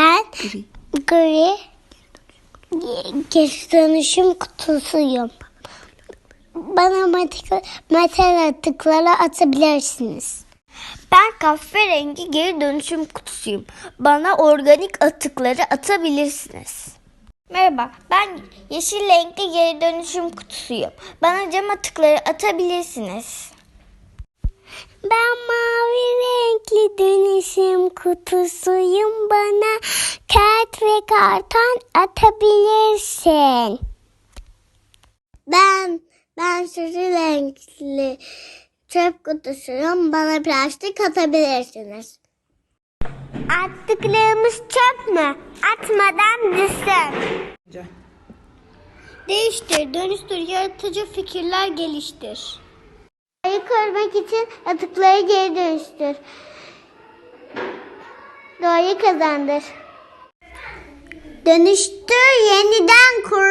Ben gri geri dönüşüm kutusuyum. Bana matik- metal atıkları atabilirsiniz. Ben kahverengi geri dönüşüm kutusuyum. Bana organik atıkları atabilirsiniz. Merhaba, ben yeşil renkli geri dönüşüm kutusuyum. Bana cam atıkları atabilirsiniz. Ben mavi renkli dönüşüm kutusuyum. Bana karton atabilirsin. Ben ben sarı renkli çöp kutusuyum. Bana plastik atabilirsiniz. Attıklarımız çöp mü? Atmadan düşsün. Değiştir, dönüştür, yaratıcı fikirler geliştir. Ayı korumak için atıkları geri dönüştür. Doğayı kazandır. Dönüştür, yeniden kullan.